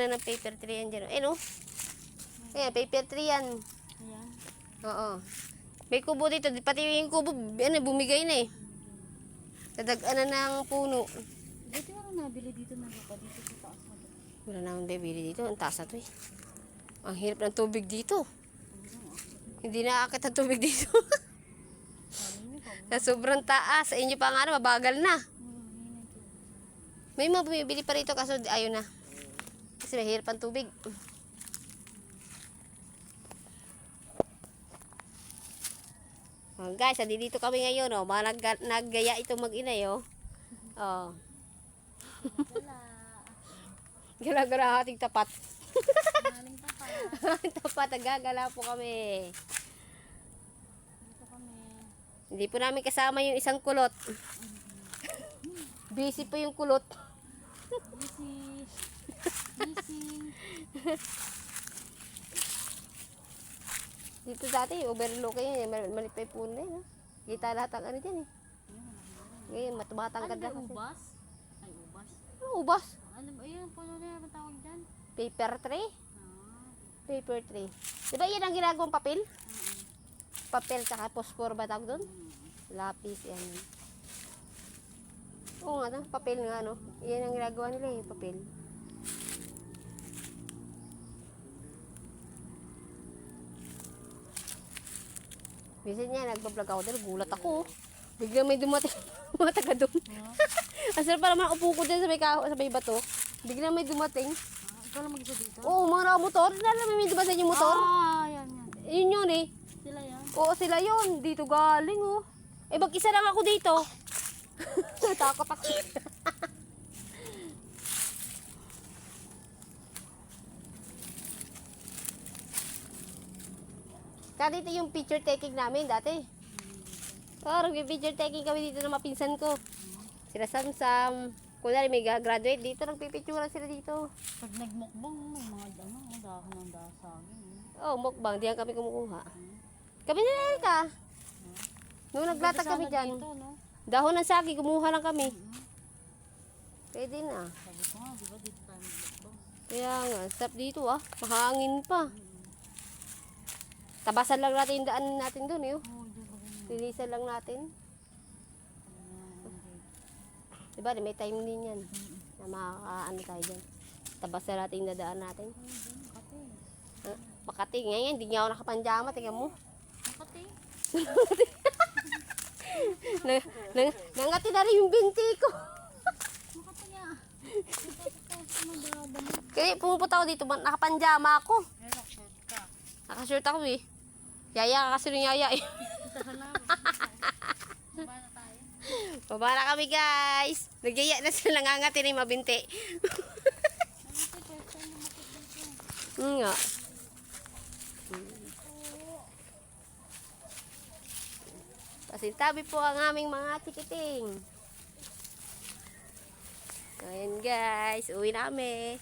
Na ng paper tray yan dyan. Eh, no? Ayan, paper tray yan. Ayan. Oo. May kubo dito. Pati yung kubo, ano, bumigay na eh. Tadag ano ng puno. Dito ako nabili dito na lupa dito sa taas mo. Wala naman bibili dito. Ang taas na to eh. Ang hirap ng tubig dito. Hindi nakakit ang tubig dito. Sa sobrang taas. Sa inyo pa nga na, mabagal na. May mga bumibili pa rito kaso ayaw na. Kasi mahirap ang tubig. Oh, guys, andi dito kami ngayon, oh. Mga nag naggaya itong mag-inay, oh. Oh. Gala-gala ating tapat. Maling pa pa. tapat, nagagala po kami. Dito kami. Hindi po namin kasama yung isang kulot. Busy po yung kulot. Busy. Dito dati, overlook kayo. Mal- Malit pa yung puno na yun. oh. Kita lahat ang ano dyan eh. Ngayon, matumatangkad Ano na ba kasi. ubas? Ay, ubas. Ano, ubas? Ano ba yun? Puno na yung tawag dyan? Paper tray? Ah. Paper tray. Di ba yan ang ginagawang papel? Papel tsaka phosphor ba tawag doon? Lapis yan. Oo nga, no? papel nga no. Yan ang ginagawa nila yung papel. Minsan niya, nagbablog ako doon, gulat ako. Biglang may dumating, mga taga doon. Ang sarap pa naman upo ko din sa may, kaho, sa may bato. Biglang may dumating. Ah, ikaw lang mag-isa dito? Oo, mga nakamotor. Lalo may dumating yung motor. Ah, yan yan. Yun yun eh. Sila yan. Oo, sila yun. Dito galing, oh. Eh, mag-isa lang ako dito. Natakot ako. Kaya dito yung picture taking namin dati. Parang may picture taking kami dito ng mapinsan ko. Sila Samsam. Kunwari may graduate dito, nagpipicture sila dito. Pag nagmukbang, may mga ano, dahon ng dasagin. eh. Oh, mukbang. Diyan kami kumukuha. Kami na ka. Nung naglatag kami dyan. Dito, no? Dahon ng sagi, kumuha lang kami. Pwede na. Sabi ko nga, di ba dito tayo? Kaya nga, stop dito ah. Mahangin pa. Tabasan lang natin yung daan natin dun eh. oh. Linisan lang natin. Diba, may time din yan. Na makakaano tayo dyan. Tabasan natin yung dadaan natin. Makati. Ah, Makati, ngayon, hindi nga ako nakapanjama. Tingnan mo. Makati. Na, na, nangati na rin yung binti ko. Makati nga. Kaya pumupunta ako dito, ma- nakapanjama ako. Nakashirt ako eh. Yaya ka kasi ng yaya eh. Baba na kami guys. Nagyaya na sila nangangati makit dito. Hmm nga. Pasintabi po ang aming mga tikiting. Ayan guys, uwi na kami.